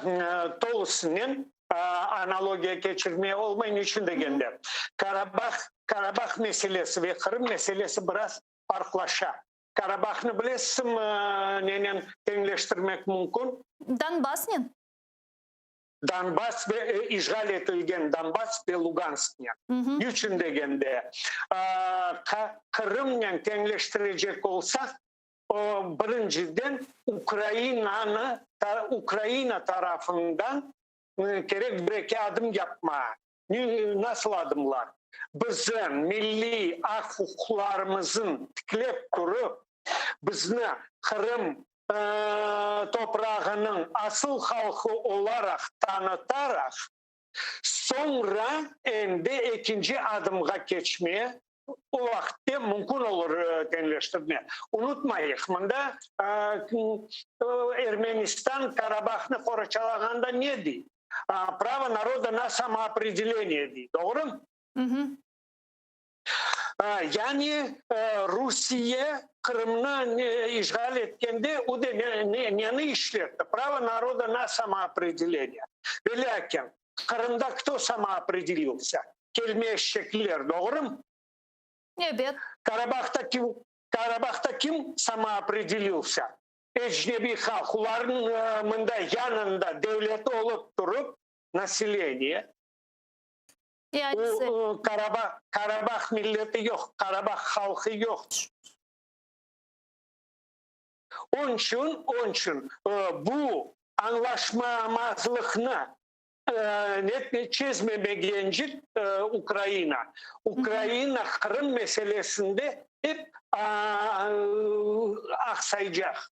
Толысынен толысымен аналогия кешірме үшін дегенде Карабах Карабах мәселесі ве Қырым мәселесі біраз арқылаша. Карабахны білесім ненен теңлештірмек мүмкін. Донбасс нен? Донбасс ве ижғал етілген Донбасс пе Луганск не үшін дегенде. Ә, Қырымнен теңлештірілжек болсақ, бірінчиден Украинаны, Украина тарафында керек бреке адым жапма. Ни кандай адımlar? Биздин милли а hukukларыбызın тилеп туруп, бизни Крым топурагынын асыл халкы оlarak tanıtар эк. Соңра эн бе адымга кечме уақытте мүмкін олар теңілестірме ұмытмайық мында ерменистан карабахны қорачалағанда не дейді право народа на самоопределение дейді доғырым? Яны русия қырымны ишғал еткенде не нені ішлетті право народа на самоопределение велякин қырымда кто самоопределился келмешеклер доғрым Не обед. Карабахта ким, Карабахта ким самоопределился. Эчнеби хуларын мында янында devlet olup durup население. Yani o, Karabağ, Karabağ milleti yok, Karabağ halkı yok. Onun için, onun için bu anlaşmamazlıkını Ee, net çizmeme gencir e, Ukrayna. Ukrayna Kırım meselesinde hep aksayacak.